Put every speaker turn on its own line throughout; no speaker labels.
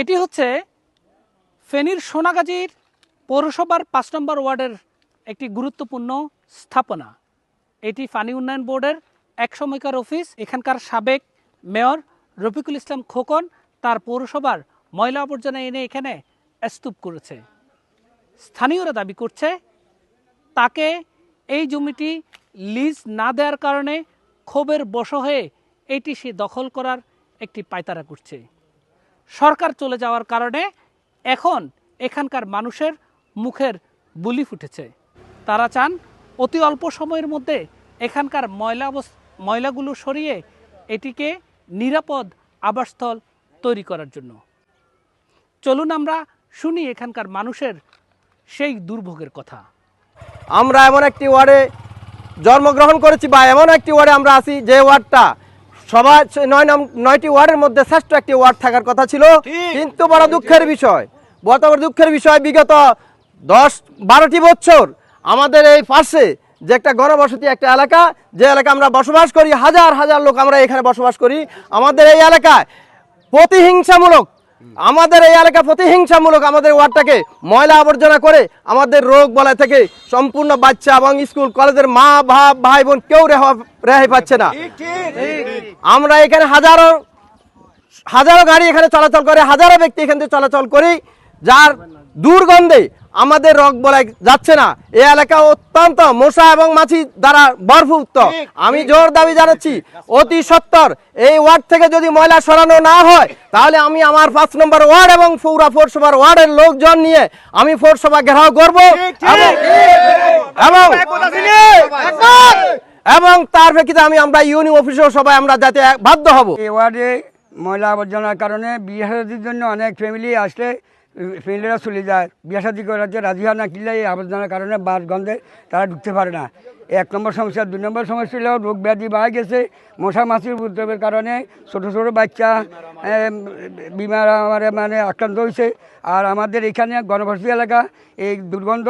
এটি হচ্ছে ফেনীর সোনাগাজীর পৌরসভার পাঁচ নম্বর ওয়ার্ডের একটি গুরুত্বপূর্ণ স্থাপনা। এটি পানি উন্নয়ন বোর্ডের এক সময়কার অফিস। এখানকার সাবেক মেয়র রফিকুল ইসলাম খোকন তার পৌরসভার ময়লা আবর্জনা এনে এখানে স্তূপ করেছে। স্থানীয়রা দাবি করছে, তাকে এই জমিটি লিজ না দেওয়ার কারণে ক্ষোভের বশ হয়ে এটি সে দখল করার একটি পায়তারা করছে। সরকার চলে যাওয়ার কারণে এখন এখানকার মানুষের মুখের বুলি ফুটেছে। তারা চান অতি অল্প সময়ের মধ্যে এখানকার ময়লা ময়লাগুলো সরিয়ে এটিকে নিরাপদ আবাসস্থল তৈরি করার জন্য। চলুন আমরা শুনি এখানকার মানুষের সেই দুর্ভোগের কথা।
আমরা এমন একটি ওয়ার্ডে জন্মগ্রহণ করেছি বা এমন একটি ওয়ার্ডে আমরা আছি যে ওয়ার্ডটা সবাই নয় নাম নয়টি ওয়ার্ডের মধ্যে শ্রেষ্ঠ একটি ওয়ার্ড থাকার কথা ছিল। কিন্তু বড় দুঃখের বিষয় বড় দুঃখের বিষয় বিগত দশ বারোটি বছর আমাদের এই পাশে যে একটা গণবসতি একটা এলাকা যে এলাকা আমরা বসবাস করি হাজার হাজার লোক আমরা এখানে বসবাস করি আমাদের এই এলাকায় প্রতিহিংসামূলক আমাদের এই এলাকা প্রতিহিংসামূলক আমাদের ওয়ার্ডটাকে ময়লা আবর্জনা করে আমাদের রোগ বলায় থেকে সম্পূর্ণ বাচ্চা এবং স্কুল কলেজের মা ভাব ভাই বোন কেউ রেহা- রেহাই পাচ্ছে না। আমরা এখানে হাজারো হাজারো গাড়ি এখানে চলাচল করে হাজারো ব্যক্তি এখান থেকে চলাচল করি যার দুর্গন্ধে আমাদের রোগ বলায় যাচ্ছে না। এ এলাকা অত্যন্ত মশা এবং মাছি দ্বারা বরফুক্ত আমি জোর দাবি জানাচ্ছি অতি সত্তর। এই ওয়ার্ড থেকে যদি ময়লা সরানো না হয় তাহলে আমি আমার পাঁচ নম্বর ওয়ার্ড এবং পৌরা পৌরসভার ওয়ার্ডের লোকজন নিয়ে আমি পৌরসভা ঘেরাও করব এবং এবং তার প্রেক্ষিতে আমি আমরা ইউনি অফিসেও সবাই আমরা যাতে বাধ্য হব।
এই ওয়ার্ডে ময়লা আবর্জনার কারণে শাদির জন্য অনেক ফ্যামিলি আসলে ফ্যামিলিরা চলে যায়। বিয়াশাদি শাদি রাজ্যে রাজি হয় না কিনলে এই আবর্জনার কারণে বাস গন্ধে তারা ঢুকতে পারে না। এক নম্বর সমস্যা, দুই নম্বর সমস্যা হলো রোগ ব্যাধি বাড়া গেছে। মশা মাছির উপদ্রবের কারণে ছোটো ছোটো বাচ্চা বিমার আমারে মানে আক্রান্ত হয়েছে। আর আমাদের এখানে গণবসতি এলাকা, এই দুর্গন্ধ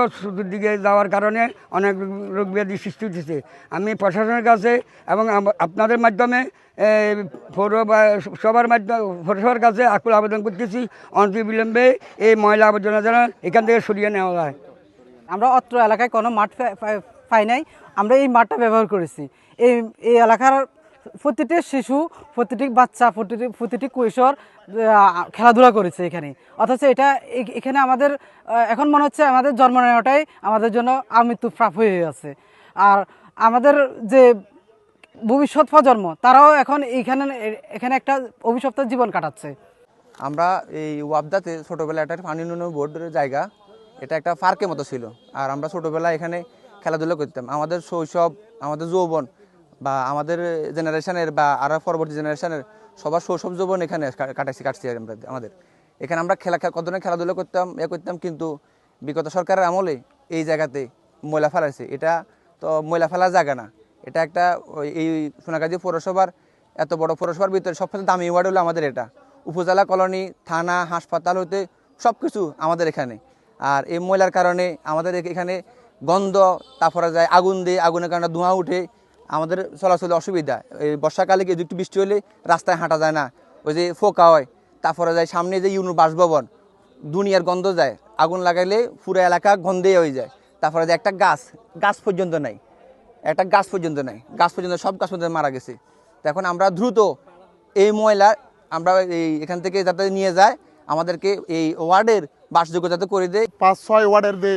দিকে যাওয়ার কারণে অনেক রোগ- ব্যাধি সৃষ্টি হচ্ছে আমি প্রশাসনের কাছে এবং আপনাদের মাধ্যমে পৌর সবার মাধ্যমে পৌরসভার কাছে আকুল আবেদন করতেছি। অনতিবিলম্বে এই ময়লা আবর্জনা যেন এখান থেকে সরিয়ে নেওয়া হয়
আমরা অত্র এলাকায় কোনো মাঠ পাই নাই, আমরা এই মাঠটা ব্যবহার করেছি। এই এই এলাকার প্রতিটি শিশু, প্রতিটি বাচ্চা, প্রতিটি প্রতিটি কৈশোর খেলাধুলা করেছে এখানে। অথচ এটা এখানে আমাদের এখন মনে হচ্ছে আমাদের জন্ম নেওয়াটাই আমাদের জন্য আমৃত্যু প্রাপ হয়ে আছে আর আমাদের যে ভবিষ্যৎ প্রজন্ম, তারাও এখন এইখানে, এখানে একটা অভিশপ্ত জীবন কাটাচ্ছে।
আমরা এই ওয়াবদাতে ছোটোবেলা একটা পানি বোর্ডের জায়গা, এটা একটা পার্কের মতো ছিল। আর আমরা ছোটোবেলায় এখানে খেলাধুলা করতাম। আমাদের শৈশব, আমাদের যৌবন বা আমাদের জেনারেশনের বা আরও পরবর্তী জেনারেশনের সবার শৈশব যৌবন এখানে কাটাইছি, কাটছি আমরা, আমাদের। এখানে আমরা খেলা কত ধরনের খেলাধুলা করতাম, এ করতাম কিন্তু বিগত সরকারের আমলে এই জায়গাতে ময়লা ফেলাইছে। এটা তো ময়লা ফেলার জায়গা না। এটা একটা এই সোনাগাজী পৌরসভার, এত বড় পৌরসভার ভিতরে সবথেকে দামি ওয়ার্ড হলো আমাদের এটা। উপজেলা কলোনি, থানা, হাসপাতাল হতে সব কিছু আমাদের এখানে। আর এই ময়লার কারণে আমাদের এখানে গন্ধ, তারপরে যায় আগুন দিয়ে আগুনের কারণে ধোঁয়া উঠে। আমাদের চলাচলে অসুবিধা। এই বর্ষাকালে কি একটু বৃষ্টি হলে রাস্তায় হাঁটা যায় না। ওই যে ফোকা হয়, তারপরে যায় সামনে যে ইউনু বাসভবন, দুনিয়ার গন্ধ যায়। আগুন লাগাইলে পুরো এলাকা গন্ধে হয়ে যায়। তারপরে যে একটা গাছ গাছ পর্যন্ত নাই। একটা গাছ পর্যন্ত নাই। গাছ পর্যন্ত, সব গাছ পর্যন্ত মারা গেছে। এখন আমরা দ্রুত এই ময়লা আমরা এই এখান থেকে যাতে নিয়ে যায়, আমাদেরকে এই ওয়ার্ডের বাসযোগ্য যাতে করে দেয়।
পাঁচ, ছয় ওয়ার্ডের যে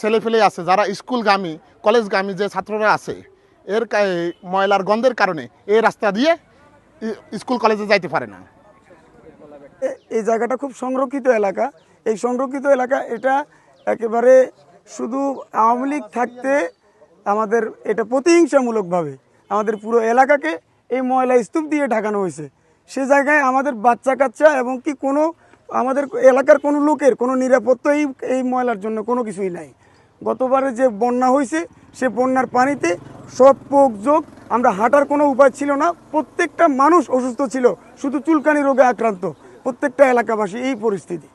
ছেলেফেলে আছে, যারা স্কুলগামী, কলেজগামী যে ছাত্ররা আছে, এর ময়লার গন্ধের কারণে এই রাস্তা দিয়ে স্কুল কলেজে যাইতে পারে না।
এই জায়গাটা খুব সংরক্ষিত এলাকা। এই সংরক্ষিত এলাকা, এটা একেবারে শুধু আওয়ামী লীগ থাকতে আমাদের এটা প্রতিহিংসামূলকভাবে আমাদের পুরো এলাকাকে এই ময়লা স্তূপ দিয়ে ঢাকানো হয়েছে। সে জায়গায় আমাদের বাচ্চা কাচ্চা এবং কি কোনো আমাদের এলাকার কোনো লোকের কোনো নিরাপত্তা এই এই ময়লার জন্য কোনো কিছুই নাই। গতবারে যে বন্যা হয়েছে, সে বন্যার পানিতে সব পোক যোগ আমরা হাঁটার কোনো উপায় ছিল না। প্রত্যেকটা মানুষ অসুস্থ ছিল, শুধু চুলকানি রোগে আক্রান্ত। প্রত্যেকটা এলাকাবাসী এই পরিস্থিতি।